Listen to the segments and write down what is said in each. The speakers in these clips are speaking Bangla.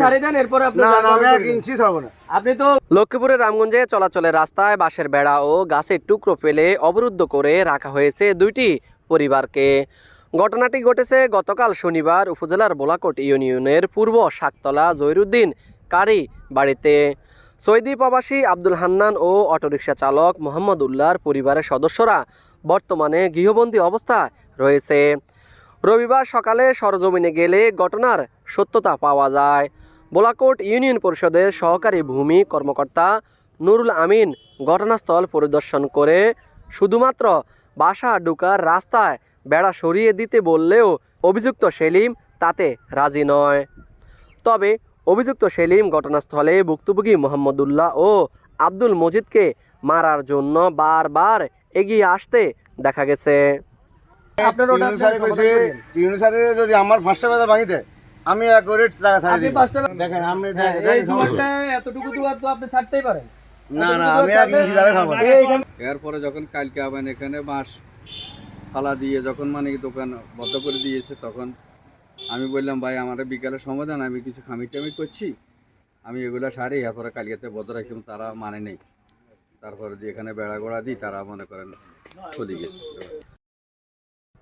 ছাড়িয়ে দেন এরপরে আপনি না না ব্যবহার আমি এক করবেন। ইঞ্চি ছাড়বো না। আপনি তো লক্ষ্মীপুরের রামগঞ্জে চলাচলের রাস্তায় বাঁশের বেড়া ও গাছের টুকরো ফেলে অবরুদ্ধ করে রাখা হয়েছে দুইটি পরিবারকে। ঘটনাটি ঘটেছে গতকাল শনিবার উপজেলার বোলাকোট ইউনিয়নের পূর্ব শাকতলা জহিরুদ্দিন কারি বাড়িতে। সৌদি প্রবাসী আব্দুল হান্নান ও অটোরিকশা চালক মোহাম্মদ উল্লাহর পরিবারের সদস্যরা বর্তমানে গৃহবন্দী অবস্থায় রয়েছে। রবিবার সকালে সরজমিনে গেলে ঘটনার সত্যতা পাওয়া যায়। বোলাকোট ইউনিয়ন পরিষদের সহকারী ভূমি কর্মকর্তা নুরুল আমিন ঘটনাস্থল পরিদর্শন করে শুধুমাত্র বাসা ঢুকার রাস্তায় বেড়া সরিয়ে দিতে বললেও অভিযুক্ত সেলিম তাতে রাজি নয়। তবে অভিযুক্ত সেলিম ঘটনাস্থলে ভুক্তভোগী মোহাম্মদুল্লাহ ও আব্দুল মজিদকে মারার জন্য বারবার এগিয়ে আসতে দেখা গেছে। আপনার যদি আমার বেলা ভাঙিতে আমি এক করে টাকা ছাড়ি দিই দেখেন আমি হ্যাঁ, এই দেখেন এতটুকু দুয়ার তো আপনি ছাড়তেই পারেন। না না আমি এক ইঞ্চি দাঁড়ে খাব না। এরপরে যখন কালকে আবার এখানে বাঁশ ফালা দিয়ে যখন মানে দোকান বন্ধ করে দিয়েছে তখন আমি বললাম ভাই আমার বিকালে সমাধান আমি কিছু খামি টামির করছি। আমি এগুলো সারি এরপরে কালকেতে বদ্ধ রাখলাম তারা মানে নেই। তারপরে যে এখানে বেড়া গোড়া দিই তারা মনে করেন চলে গেছে।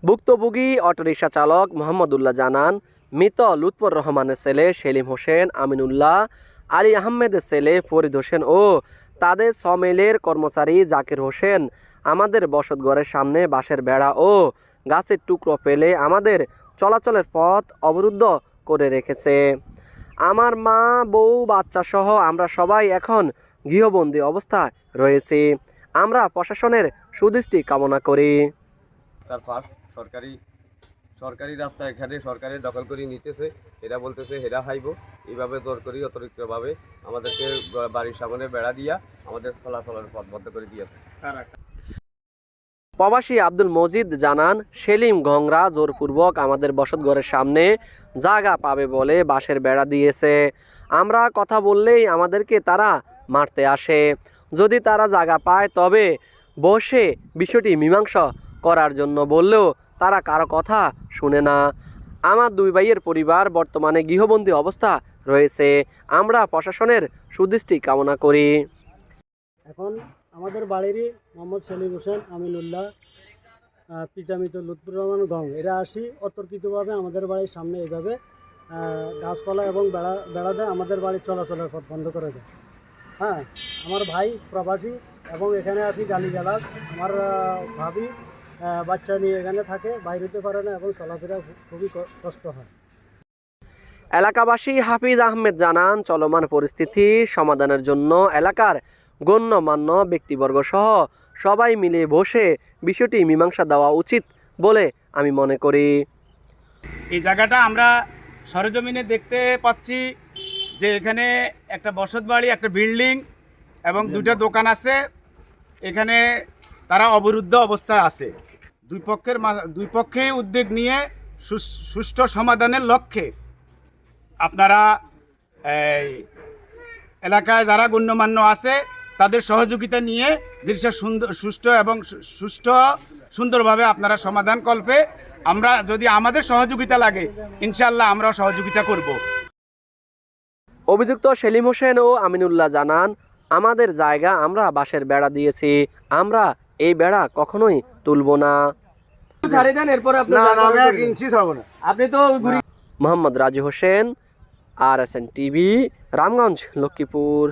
ভুক্তভোগী অটোরিকশা চালক মোহাম্মদুল্লাহ জানান মৃত লুৎফর রহমানের ছেলে সেলিম হোসেন, আমিনুল্লাহ, আলী আহমেদের ছেলে ফরিদ হোসেন ও তাদের সমেলের কর্মচারী জাকির হোসেন। আমাদের বসতঘরের সামনে বাঁশের বেড়া ও গাছের টুকরো ফেলে আমাদের চলাচলের পথ অবরুদ্ধ করে রেখেছে। আমার মা, বউ, বাচ্চা সহ আমরা সবাই এখন গৃহবন্দী অবস্থায় রয়েছি। আমরা প্রশাসনের সুদৃষ্টি কামনা করি। তারপর সরকারি সরকারি রাস্তা এখানে সরকারি দখল করে নিতেছে। এরা বলতেছে হেরা হাইব এইভাবে দর করি অতিরিক্তভাবে আমাদেরকে বাড়ির সামনে বেড়া দিয়া আমাদের চলাচলের পথ বন্ধ করে দিয়েছে। প্রবাসী আব্দুল মজিদ জানান সেলিম ঘংরা জোরপূর্বক আমাদের বসতঘরের সামনে জায়গা পাবে বলে বাঁশের বেড়া দিয়েছে। আমরা কথা বললেই আমাদেরকে তারা মারতে আসে। যদি তারা জায়গা পায় তবে বসে বিষয়টি মীমাংসা করার জন্য বললেও তারা কারও কথা শুনে না। আমার দুই ভাইয়ের পরিবার বর্তমানে গৃহবন্দী অবস্থা রয়েছে। আমরা প্রশাসনের সুদৃষ্টি কামনা করি। এখন আমাদের বাড়িরই মোহাম্মদ সেলিম হোসেন আমিনুল্লাহ আহ, পিতা মৃত লুৎফুর রহমান গং। এরা আসি অতর্কিতভাবে আমাদের বাড়ির সামনে এইভাবে গাছপালা এবং বেড়া বেড়া দেয় আমাদের বাড়ির চলাচলের পথ বন্ধ করে দেয়। হ্যাঁ আমার ভাই প্রবাসী এবং এখানে আসি গালিগালাজ। আমার ভাবি বাচ্চা নিয়ে এখানে থাকে বাইরে হতে পারে না এবং চলাফেরা খুবই কষ্ট হয়। এলাকাবাসী হাফিজ আহমেদ জানান চলমান পরিস্থিতি সমাধানের জন্য এলাকার গণ্যমান্য ব্যক্তিবর্গ সহ সবাই মিলে বসে বিষয়টি মীমাংসা দেওয়া উচিত বলে আমি মনে করি। এই জায়গাটা আমরা সরজমিনে দেখতে পাচ্ছি যে এখানে একটা বসত বাড়ি একটা বিল্ডিং এবং দুটা দোকান আছে। এখানে তারা অবরুদ্ধ অবস্থায় আছে। দুই পক্ষের দুই পক্ষেই উদ্যোগ নিয়ে সুষ্ঠু সমাধানের লক্ষ্যে। আপনারা এলাকায় যারা গণ্যমান্য আছে, তাদের সহযোগিতা নিয়ে জিনিসটা সুন্দর সুষ্ঠু এবং সুষ্ঠু সুন্দরভাবে আপনারা সমাধান কল্পে আমরা যদি আমাদের সহযোগিতা লাগে ইনশাল্লাহ আমরাও সহযোগিতা করব। অভিযুক্ত সেলিম হোসেন ও আমিনুল্লাহ জানান, আমাদের জায়গা আমরা বাঁশের বেড়া দিয়েছি, আমরা এই বেড়া কখনোই তুলব না। দেন এরপরে আপনি না না আমি এক ইঞ্চি ছাড়বো না। আপনি তো Mohammad Raju Hossain R S N TV Ramganj Lakshmipur.